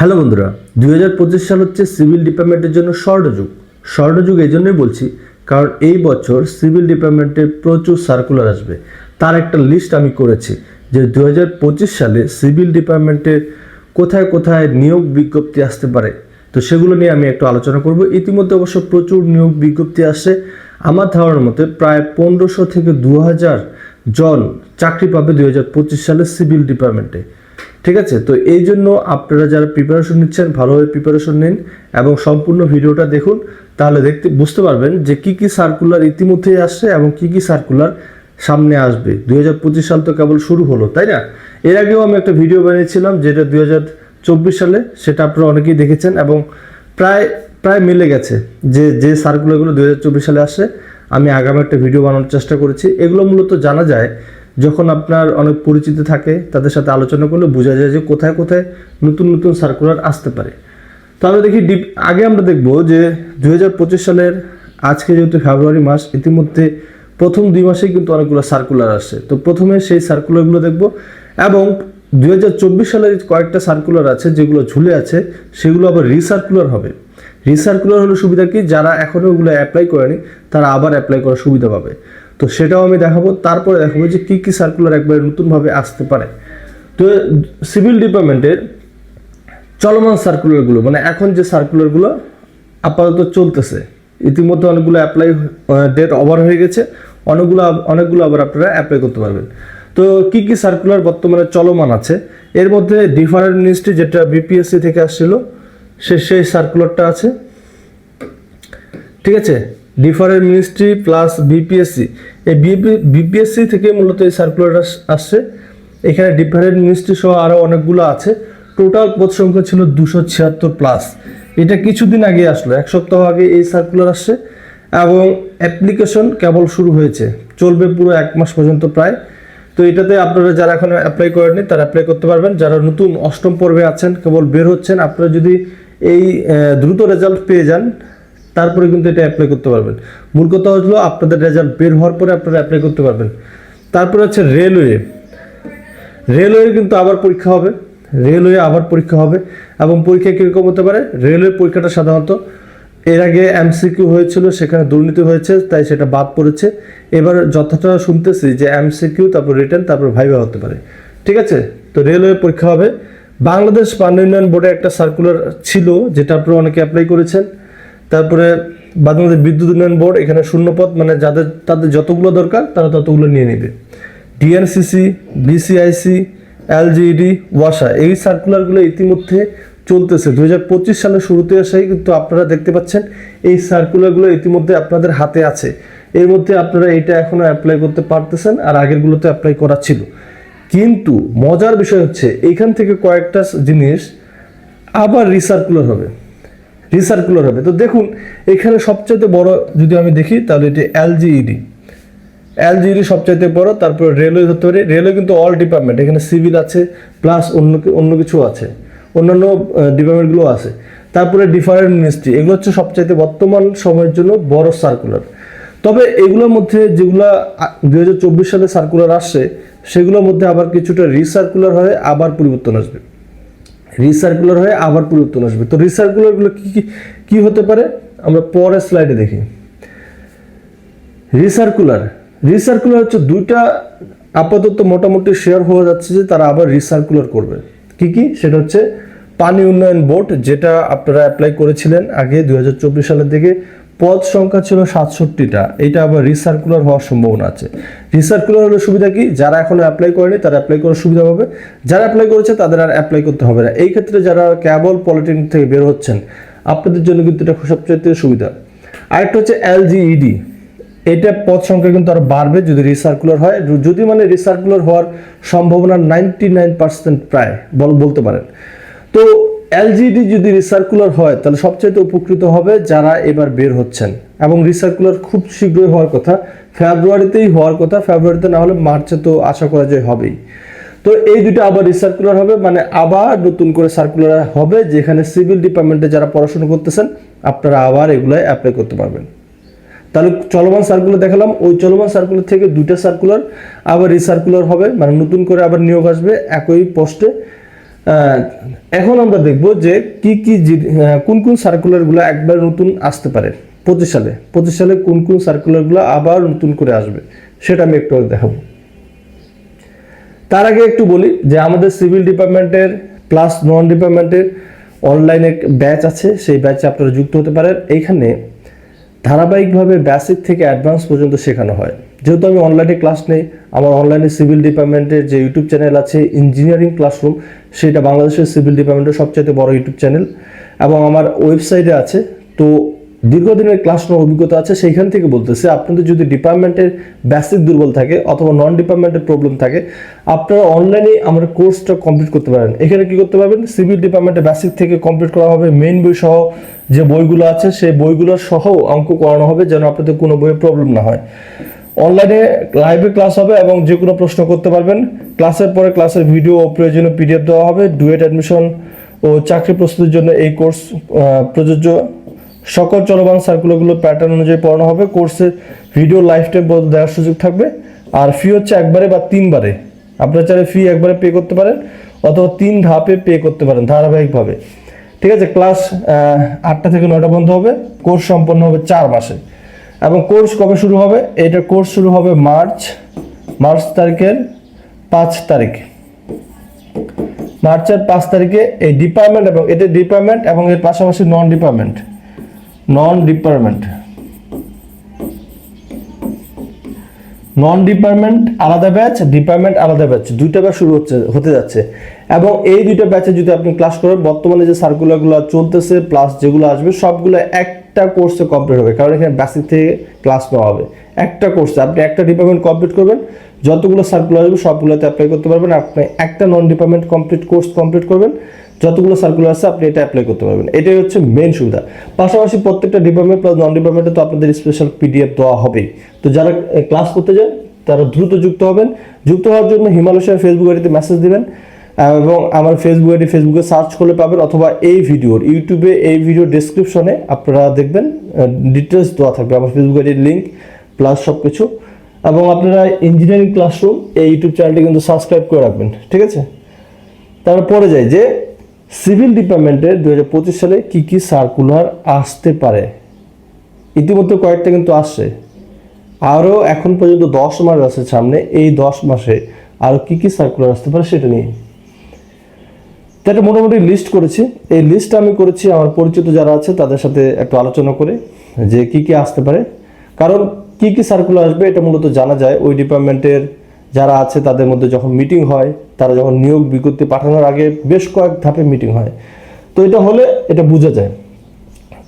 Hello বন্ধুরা, দুই হাজার পঁচিশ সাল হচ্ছে সিভিল ডিপার্টমেন্টের জন্য স্বর্ণযুগ। স্বর্ণযুগ এই জন্যই বলছি, কারণ এই বছর সিভিল ডিপার্টমেন্টের প্রচুর সার্কুলার আসবে। তার একটা লিস্ট আমি করেছি যে দু হাজার পঁচিশ সালে সিভিল ডিপার্টমেন্টের কোথায় কোথায় নিয়োগ বিজ্ঞপ্তি আসতে পারে। তো সেগুলো নিয়ে আমি একটু আলোচনা করব। ইতিমধ্যে অবশ্য প্রচুর নিয়োগ বিজ্ঞপ্তি আসছে। আমার ধারণার মতে প্রায় পনেরোশো থেকে দু হাজার জন চাকরি পাবে দু হাজার পঁচিশ সালে সিভিল ডিপার্টমেন্টে। ঠিক আছে? তো এই জন্য আপনারা যারা প্রিপারেশন নিচ্ছেন, ভালোভাবে প্রিপারেশন নিন এবং সম্পূর্ণ ভিডিওটা দেখুন। তাহলে দেখতে, বুঝতে পারবেন যে কি কি সার্কুলার ইতিমধ্যেই আসছে এবং কি কি সার্কুলার সামনে আসবে। দুই হাজার পঁচিশ সাল তো কেবল শুরু হলো, তাই না? এর আগেও আমি একটা ভিডিও বানিয়েছিলাম যেটা দুই হাজার চব্বিশ সালে, সেটা আপনারা অনেকেই দেখেছেন এবং প্রায় প্রায় মিলে গেছে যে যে সার্কুলারগুলো দুই সালে আসছে। আমি আগামী একটা ভিডিও বানানোর চেষ্টা করেছি। এগুলো মূলত জানা যায় যখন আপনার অনেক পরিচিত থাকে, তাদের সাথে আলোচনা করলে বোঝা যায় যে কোথায় কোথায় নতুন নতুন সার্কুলার আসতে পারে। তো আমরা দেখি ডিপ আগে আমরা দেখব যে দুই হাজার পঁচিশ সালের আজকে যেহেতু ফেব্রুয়ারি মাস, ইতিমধ্যে প্রথম দুই মাসে কিন্তু অনেকগুলো সার্কুলার আসছে। তো প্রথমে সেই সার্কুলারগুলো দেখব এবং দুই হাজার চব্বিশ সালের কয়েকটা সার্কুলার আছে যেগুলো ঝুলে আছে, সেগুলো আবার রিসার্কুলার হবে। রিসার্কুলার হলো সুবিধা কি? যারা এখনও ওগুলো অ্যাপ্লাই করেনি, তারা আবার অ্যাপ্লাই করার সুবিধা পাবে। তো সেটাও আমি দেখাবো। তারপরে দেখাবো যে কী কী সার্কুলার একবারে নতুনভাবে আসতে পারে। তো সিভিল ডিপার্টমেন্টের চলমান সার্কুলারগুলো মানে এখন যে সার্কুলারগুলো আপাতত চলতেছে, ইতিমধ্যে অনেকগুলো অ্যাপ্লাই ডেট ওভার হয়ে গেছে। অনেকগুলো অনেকগুলো আবার আপনারা অ্যাপ্লাই করতে পারবেন। তো কি কি সার্কুলার বর্তমানে চলমান আছে? এর মধ্যে ডিফারেন্ট মিনিস্ট্রি যেটা বিপিএসসি থেকে আসছিল, সে, সেই সার্কুলারটা আছে। ঠিক আছে? ডিফারেন্ট মিনিস্ট্রি প্লাস বিপিএসসি এই বিপিএসসি থেকে মূলত এই সার্কুলারটা আসছে। এখানে ডিফারেন্ট মিনিস্ট্রি সহ আরও অনেকগুলো আছে। টোটাল পদ সংখ্যা ছিল দুশো ছিয়াত্তর প্লাস এটা কিছুদিন আগে আসলো, এক সপ্তাহ আগে এই সার্কুলার আসছে এবং অ্যাপ্লিকেশন কেবল শুরু হয়েছে। চলবে পুরো এক মাস পর্যন্ত প্রায়। তো এটাতে আপনারা যারা এখন অ্যাপ্লাই করেননি, তারা অ্যাপ্লাই করতে পারবেন। যারা নতুন, অষ্টম পর্বে আছেন, কেবল বের হচ্ছেন, আপনারা যদি এই দ্রুত রেজাল্ট পেয়ে যান তারপরে কিন্তু এটা অ্যাপ্লাই করতে পারবেন। মূল কথা হলো আপনাদের রেজাল্ট বের হওয়ার পরে আপনারা অ্যাপ্লাই করতে পারবেন। তারপরে হচ্ছে রেলওয়ে রেলওয়ে কিন্তু আবার পরীক্ষা হবে। রেলওয়ে আবার পরীক্ষা হবে এবং পরীক্ষা কীরকম হতে পারে? রেলওয়ে পরীক্ষাটা সাধারণত এর আগে এমসিকিউ হয়েছিল, সেখানে দুর্নীতি হয়েছে, তাই সেটা বাদ পড়েছে। এবার যথাটা শুনতেছি যে এমসিকিউ তারপর রিটার্ন তারপর ভাইবা হতে পারে। ঠিক আছে? তো রেলওয়ে পরীক্ষা হবে। বাংলাদেশ পানি উন্নয়ন বোর্ডে একটা সার্কুলার ছিল, যেটা আপনারা অনেকে অ্যাপ্লাই করেছেন। তারপরে বাংলাদেশ বিদ্যুৎ উন্নয়ন বোর্ড, এখানে শূন্যপদ মানে যাদের, তাদের যতগুলো দরকার, তারা ততগুলো নিয়ে নেবে। ডিএনসিসি বিসিআইসি এলজিইডি, ওয়াসা, এই সার্কুলারগুলো ইতিমধ্যে চলতেছে। দু হাজার পঁচিশ সালের শুরুতে এসেই কিন্তু আপনারা দেখতে পাচ্ছেন, এই সার্কুলারগুলো ইতিমধ্যে আপনাদের হাতে আছে। এর মধ্যে আপনারা এটা এখনও অ্যাপ্লাই করতে পারতেছেন, আর আগেরগুলোতে অ্যাপ্লাই করা ছিল। কিন্তু মজার বিষয় হচ্ছে এইখান থেকে কয়েকটা জিনিস আবার রিসার্কুলার হবে। রিসার্কুলার হবে। তো দেখুন, এখানে সবচাইতে বড় যদি আমি দেখি, তাহলে এটি এলজিইডি এলজিডি সবচাইতে বড়, তারপরে রেলওয়ে ধরতে পারি। রেলওয়ে কিন্তু অল ডিপার্টমেন্ট এখানে সিভিল আছে প্লাস অন্য অন্য কিছু আছে। অন্যান্য ডিপার্টমেন্টগুলো আছে। তারপরে ডিফারেন্ট মিনিস্ট্রি এগুলো হচ্ছে সবচাইতে বর্তমান সময়ের জন্য বড় সার্কুলার তবে এগুলোর মধ্যে যেগুলো দু সালে সার্কুলার আসছে, সেগুলোর মধ্যে আবার কিছুটা রিসার্কুলার হয়ে, আবার পরিবর্তন আসবে। রিসার্কুলার হয়ে আবার পরিবর্তন আসবে। তো রিসার্কুলারগুলো কী, কি হতে পারে? আমরা পরের স্লাইডে দেখি। রিসার্কুলার রিসার্কুলার হচ্ছে দুইটা আপাতত মোটামুটি শেয়ার হওয়া যাচ্ছে যে তারা আবার রিসার্কুলার করবে। কি কি? সেটা হচ্ছে পানি উন্নয়ন বোর্ড, যেটা আপনারা অ্যাপ্লাই করেছিলেন আগে দুই হাজার চব্বিশ সালের দিকে। পদ সংখ্যা ছিল সাতষট্টিটা। এটা আবার রিসার্কুলার হওয়ার সম্ভাবনা আছে। রিসার্কুলার হলে সুবিধা কি? যারা এখনও অ্যাপ্লাই করেনি, তারা অ্যাপ্লাই করার সুবিধা হবে যারা অ্যাপ্লাই করেছে, তাদের আর অ্যাপ্লাই করতে হবে না। এই ক্ষেত্রে যারা কেবল পলিটেকনিক থেকে বের হচ্ছেন, আপনাদের জন্য কিন্তু এটা সবচেয়ে সুবিধা। আরেকটা হচ্ছে এলজিইডি এটা পদ সংখ্যা কিন্তু আরও বাড়বে যদি রিসার্কুলার হয়। যদি মানে রিসার্কুলার হওয়ার সম্ভাবনা নাইনটি নাইন পার্সেন্ট প্রায়, বল, বলতে পারেন। তো এলজিডি যদি রিসার্কুলার হয়, তাহলে সবচেয়ে উপকৃত হবে যারা এবার বের হচ্ছেন। এবং রিসার্কুলার খুব শীঘ্রই হওয়ার কথা, ফেব্রুয়ারিতেই হওয়ার কথা, ফেব্রুয়ারিতে না হলে মার্চে তো আশা করা যায় হবেই। তো এই দুটো আবার রিসার্কুলার হবে মানে আবার নতুন করে সার্কুলার হবে, যেখানে সিভিল ডিপার্টমেন্টে যারা পড়াশোনা করতেছেন, আপনারা আবার এগুলোয় অ্যাপ্লাই করতে পারবেন। তাহলে চলমান সার্কুলার দেখালাম, ওই চলমান সার্কুলার থেকে দুইটা সার্কুলার আবার রিসার্কুলার হবে মানে নতুন করে আবার নিয়োগ আসবে একই পোস্টে এখন আমরা দেখব যে কি কি কোন কোন সার্কুলারগুলো একবার নতুন আসতে পারে পঁচিশ সালে। পঁচিশ সালে কোন কোন সার্কুলারগুলো আবার নতুন করে আসবে সেটা আমি একটু দেখাবো। তার আগে একটু বলি যে আমাদের সিভিল ডিপার্টমেন্টের প্লাস নন ডিপার্টমেন্টের অনলাইনে ব্যাচ আছে, সেই ব্যাচে আপনারা যুক্ত হতে পারেন। এইখানে ধারাবাহিকভাবে বেসিক থেকে অ্যাডভান্স পর্যন্ত শেখানো হয়। যেহেতু আমি অনলাইনে ক্লাস নেই, আমার অনলাইনে সিভিল ডিপার্টমেন্টের যে ইউটিউব চ্যানেল আছে ইঞ্জিনিয়ারিং ক্লাসরুম সেটা বাংলাদেশের সিভিল ডিপার্টমেন্টের সবচেয়ে বড় ইউটিউব চ্যানেল এবং আমার ওয়েবসাইটে আছে, তো দীর্ঘদিনের ক্লাস নেওয়ার অভিজ্ঞতা আছে, সেইখান থেকে বলতেছে, আপনাদের যদি ডিপার্টমেন্টের বেসিক দুর্বল থাকে অথবা নন ডিপার্টমেন্টের প্রবলেম থাকে, আপনারা অনলাইনে আমার কোর্সটা কমপ্লিট করতে পারেন। এখানে কি করতে পারবেন? সিভিল ডিপার্টমেন্টের বেসিক থেকে কমপ্লিট করা হবে মেইন বই সহ যে বইগুলো আছে, সেই বইগুলো সহ অঙ্ক করানো হবে, যেন আপনাদের কোনো বইয়ে প্রবলেম না হয়। অনলাইনে লাইভে ক্লাস হবে এবং যে কোনো প্রশ্ন করতে পারবেন। ক্লাসের পরে ক্লাসের ভিডিও ও প্রয়োজনীয় পিডিএফ দেওয়া হবে। ডুয়েট অ্যাডমিশন ও চাকরি প্রস্তুতির জন্য এই কোর্স প্রযোজ্য। সকল চলমান সার্কুলারগুলো প্যাটার্ন অনুযায়ী পড়ানো হবে। কোর্সের ভিডিও লাইফ টাইম দেওয়ার সুযোগ থাকবে। আর ফি হচ্ছে একবারে বা তিনবারে। আপনারা চাইলে ফি একবারে পে করতে পারেন অথবা তিন ধাপে পে করতে পারেন ধারাবাহিকভাবে। ঠিক আছে ক্লাস আটটা থেকে নটা বন্ধ হবে। কোর্স সম্পন্ন হবে চার মাসে। এবং কোর্স কবে শুরু হবে? এটা কোর্স শুরু হবে মার্চ মার্চ তারিখের পাঁচ তারিখ। মার্চের পাঁচ তারিখে এই ডিপার্টমেন্ট এবং এটা ডিপার্টমেন্ট এবং এর পাশাপাশি non department. Non department. Non department, আলাদা ব্যাচ, ডিপার্টমেন্ট, আলাদা ব্যাচ। দুইটা ব্যাচ শুরু হচ্ছে, হতে যাচ্ছে। এবং এই দুইটা ব্যাচে যদি আপনি ক্লাস করেন, বর্তমানে যে সার্কুলারগুলো চলতেছে প্লাস যেগুলো আসবে, সবগুলো একটা কোর্সে কমপ্লিট হবে, কারণ এখানে বেসিক থেকে ক্লাস নেওয়া হবে। একটা কোর্সে আপনি একটা ডিপার্টমেন্ট কমপ্লিট করবেন, যতগুলো সার্কুলার আসবে সবগুলোতে অ্যাপ্লাই করতে পারবেন, আপনি একটা non department complete course complete করবেন, যতগুলো সার্কুলার আছে আপনি এটা অ্যাপ্লাই করতে পারবেন। এটাই হচ্ছে মেন সুবিধা। পাশাপাশি প্রত্যেকটা ডিপার্টমেন্ট প্লাস নন ডিপার্টমেন্টে তো আপনাদের স্পেশাল পিডিএফ দেওয়া হবেই। তো যারা ক্লাস করতে যান তারা দ্রুত যুক্ত হবেন। যুক্ত হওয়ার জন্য হিমালয় ফেসবুক আইডিতে মেসেজ দিবেন। এবং আমার ফেসবুক আইডি ফেসবুকে সার্চ করলে পাবেন অথবা এই ভিডিওর ইউটিউবে এই ভিডিও ডেসক্রিপশনে আপনারা দেখবেন ডিটেলস দেওয়া থাকবে আমার ফেসবুক আইডির লিঙ্ক প্লাস সব কিছু এবং আপনারা ইঞ্জিনিয়ারিং ক্লাসরুম এই ইউটিউব চ্যানেলটি কিন্তু সাবস্ক্রাইব করে রাখবেন, ঠিক আছে? তারপরে যাই যে সিভিল ডিপার্টমেন্টের দু পঁচিশ সালে কি কি সার্কুলার আসতে পারে? ইতিমধ্যে কয়েকটা কিন্তু আসছে। আরও এখন পর্যন্ত দশ মাস আছে সামনে, এই দশ মাসে আরও কি কি সার্কুলার আসতে পারে সেটা নিয়ে। একটা মোটামুটি লিস্ট করেছি। এই লিস্ট আমি করেছি আমার পরিচিত যারা আছে, তাদের সাথে একটু আলোচনা করে যে কি কি আসতে পারে। কারণ কি কি সার্কুলার আসবে এটা মূলত জানা যায়। ওই ডিপার্টমেন্টের যারা আছে, তাদের মধ্যে যখন মিটিং হয়, তারা যখন নিয়োগ বিজ্ঞপ্তি পাঠানোর আগে বেশ কয়েক ধাপে মিটিং হয়। তো এটা হলে এটা বোঝা যায়।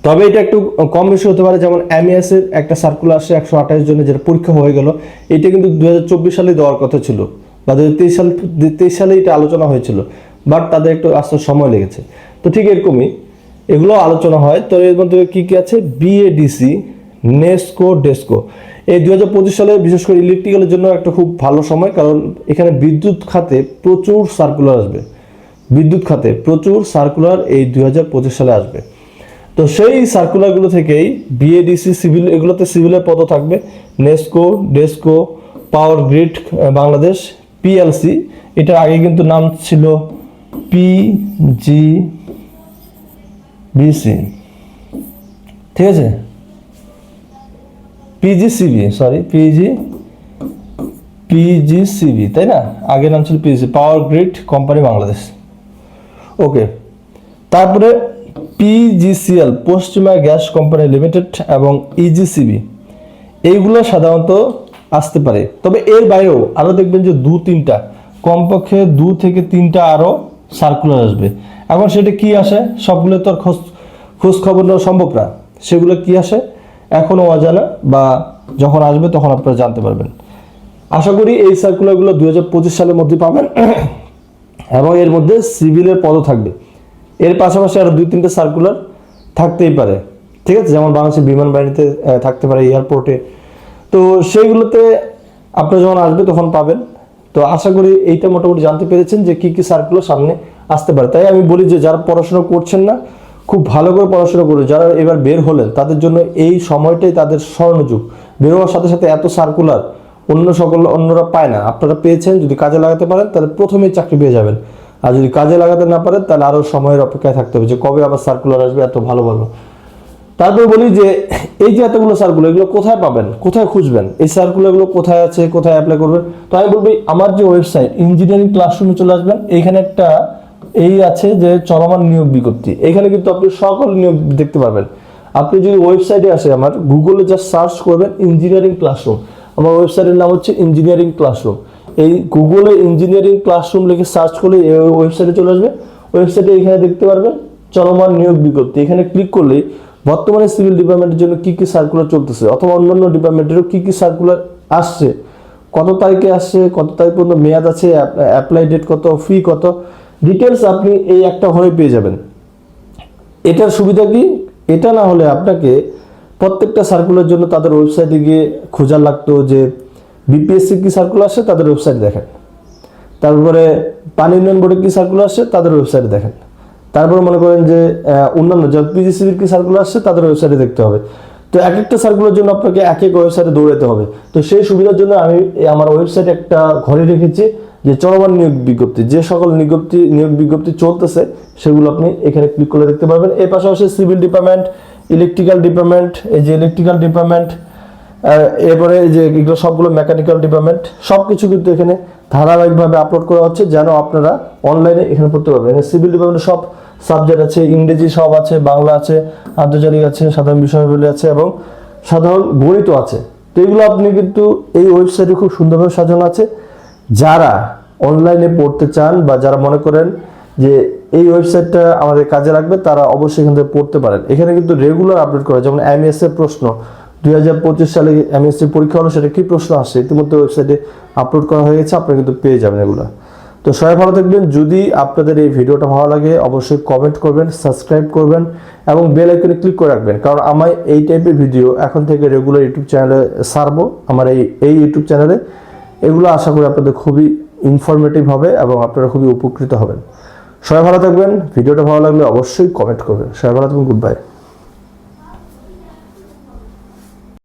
তবে এটা একটু কম বেশি হতে পারে, যেমন এমএস এর একটা সার্কুলার আসে, একশো আঠাশ জনের যেটা পরীক্ষা হয়ে গেল। এটা কিন্তু দুই হাজার চব্বিশ সালে দেওয়ার কথা ছিল। বা দু সাল তেইশ সালে এটা আলোচনা হয়েছিল। বাট তাদের একটু আসতে সময় লেগেছে। তো ঠিক এরকমই এগুলো আলোচনা হয়। তো এর মধ্যে কী কী আছে? বিএডিসি নেস্কো ডেস্কো এই দু হাজার পঁচিশ সালে বিশেষ করে ইলেকট্রিক্যালের জন্য একটা খুব ভালো সময়, কারণ এখানে বিদ্যুৎ খাতে প্রচুর সার্কুলার আসবে। বিদ্যুৎ খাতে প্রচুর সার্কুলার এই দুই হাজার পঁচিশ সালে আসবে। তো সেই সার্কুলারগুলো থেকেই বিএডিসি সিভিল এগুলোতে সিভিলের পদও থাকবে। NESCO DESCO power grid Bangladesh PLC এটার আগে কিন্তু নাম ছিল পিজি বিসি ঠিক আছে? পিজিসিবি সরি পিজি পিজিসিবি তাই না? আগে নাম ছিল PG power grid company Bangladesh okay তারপরে পিজিসিএল পশ্চিমা গ্যাস কোম্পানি লিমিটেড এবং ইজিসিবি এইগুলো সাধারণত আসতে পারে। তবে এর বাইরেও আরও দেখবেন যে দু তিনটা, কমপক্ষে দু থেকে তিনটা আরও সার্কুলার আসবে। এখন সেটা কি আসে? সবগুলো তো আর খোঁজ খোঁজ খবর নেওয়া সম্ভব না। সেগুলো কি আসে? এখনও অজানা বা যখন আসবে তখন আপনারা জানতে পারবেন। আশা করি এই সার্কুলারগুলো দু হাজার পঁচিশ সালের মধ্যে পাবেন। এবং এর মধ্যে সিভিলের পদও থাকবে। এর পাশাপাশি আরও দুই তিনটে সার্কুলার থাকতেই পারে। ঠিক আছে? যেমন বাংলাদেশের বিমান বাহিনীতে থাকতে পারে এয়ারপোর্টে তো সেইগুলোতে আপনারা যখন আসবে তখন পাবেন। তো আশা করি এইটা মোটামুটি জানতে পেরেছেন যে কি কি সার্কুলার সামনে আসতে পারে। তাই আমি বলি যে যারা পড়াশোনা করছেন না, খুব ভালো করে পড়াশোনা করুন। যারা এবার বের হলেন, তাদের জন্য এই সময়টাই তাদের স্বর্ণযুগ। বের হওয়ার সাথে সাথে এত সার্কুলার অন্য সকল অন্যরা পায় না। আপনারা পেয়েছেন, যদি কাজে লাগাতে পারেন, তাহলে প্রথমেই চাকরি পেয়ে যাবেন। আর যদি কাজে লাগাতে না পারেন, তাহলে আরও সময়ের অপেক্ষায় থাকতে হবে যে কবে আবার সার্কুলার আসবে, এত ভালো ভালো। তারপর বলি যে, এই যে এতগুলো সার্কুলার এগুলো কোথায় পাবেন? কোথায় খুঁজবেন? এই সার্কুলারগুলো কোথায় আছে? কোথায় অ্যাপ্লাই করবেন? তো আমি বলব, আমার যে ওয়েবসাইট ইঞ্জিনিয়ারিং ক্লাসরুমে চলে আসবেন। এইখানে একটা এই আছে যে, চলমান নিয়োগ বিজ্ঞপ্তি। এখানে কিন্তু আপনি সকল নিয়োগ দেখতে পাবেন আপনি যদি ওয়েবসাইটে আসে আমার গুগলে জাস্ট সার্চ করবেন ইঞ্জিনিয়ারিং ক্লাসরুম আমার ওয়েবসাইটের নাম হচ্ছে ইঞ্জিনিয়ারিং ক্লাসরুম এই গুগলে ইঞ্জিনিয়ারিং ক্লাসরুম লিখে সার্চ করলে ওয়েবসাইটে চলে আসবে। ওয়েবসাইটে এখানে দেখতে পারবেন, চলমান নিয়োগ বিজ্ঞপ্তি। এখানে ক্লিক করলেই বর্তমানে সিভিল ডিপার্টমেন্টের জন্য কি কি সার্কুলার চলতেছে অথবা অন্যান্য ডিপার্টমেন্টেরও কি কি সার্কুলার আসছে? কত তারিখে আসছে? কত তারিখ পর্যন্ত মেয়াদ আছে? অ্যাপ্লাই ডেট কত? ফি কত? ডিটেলস আপনি এই একটা ঘরে পেয়ে যাবেন। এটার সুবিধা কি? এটা না হলে আপনাকে প্রত্যেকটা সার্কুলার জন্য তাদের ওয়েবসাইটে গিয়ে খোঁজার লাগতো যে বিপিএসসি কি সার্কুলার আসে তাদের ওয়েবসাইট দেখেন। তারপরে পানি উন্নয়ন বোর্ডে কি সার্কুলার আসছে? তাদের ওয়েবসাইটে দেখেন। তারপরে মনে করেন যে অন্যান্য যে পিজিসিবির কি সার্কুলার আসছে, তাদের ওয়েবসাইটে দেখতে হবে। তো এক একটা সার্কুলার জন্য আপনাকে এক এক ওয়েবসাইটে দৌড়াতে হবে। তো সেই সুবিধার জন্য আমি আমার ওয়েবসাইটে একটা ঘরে রেখেছি, যে চলমান নিয়োগ বিজ্ঞপ্তি। যে সকল নিয়োগটি, নিয়োগ বিজ্ঞপ্তি চলতেছে, সেগুলো আপনি এখানে ক্লিক করে দেখতে পারবেন। এর পাশাপাশি সিভিল ডিপার্টমেন্ট ইলেকট্রিক্যাল ডিপার্টমেন্ট এই যে ইলেকট্রিক্যাল ডিপার্টমেন্ট এরপরে যে এগুলো সবগুলো মেকানিক্যাল ডিপার্টমেন্ট সব কিছু কিন্তু এখানে ধারাবাহিকভাবে আপলোড করা হচ্ছে, যেন আপনারা অনলাইনে এখানে পড়তে পারবেন। সিভিল ডিপার্টমেন্টের সব সাবজেক্ট আছে, ইংরেজি সব আছে, বাংলা আছে, আন্তর্জাতিক আছে, সাধারণ বিষয়গুলি আছে এবং সাধারণ গণিত আছে। তো এগুলো আপনি কিন্তু এই ওয়েবসাইটে খুব সুন্দরভাবে সাজানো আছে। যারা অনলাইনে পড়তে চান বা যারা মনে করেন যে এই ওয়েবসাইটটা আমাদের কাজে লাগবে, তারা অবশ্যই এখান থেকে পড়তে পারেন। এখানে কিন্তু রেগুলার আপডেট করা যেমন এমএস এর প্রশ্ন, দুই হাজার পঁচিশ সালে এমএসসি পরীক্ষা হলো, সেটা কি প্রশ্ন আসছে ইতিমধ্যে ওয়েবসাইটে আপলোড করা হয়ে গেছে, আপনারা কিন্তু পেয়ে যাবেন এগুলো। তো সবাই ভালো থাকবেন। যদি আপনাদের এই ভিডিওটা ভালো লাগে, অবশ্যই কমেন্ট করবেন সাবস্ক্রাইব করবেন এবং বেল আইকনে ক্লিক করে রাখবেন। কারণ আমার এই টাইপের ভিডিও এখন থেকে রেগুলার ইউটিউব চ্যানেলে সারবো। আমার এই এই ইউটিউব চ্যানেলে এগুলো আশা করি আপনাদের খুবই ইনফরমেটিভ হবে এবং আপনারা খুবই উপকৃত হবেন। সবাই ভালো থাকবেন। ভিডিওটা ভালো লাগলে অবশ্যই কমেন্ট করবেন। সবাই ভালো থাকবেন। Good bye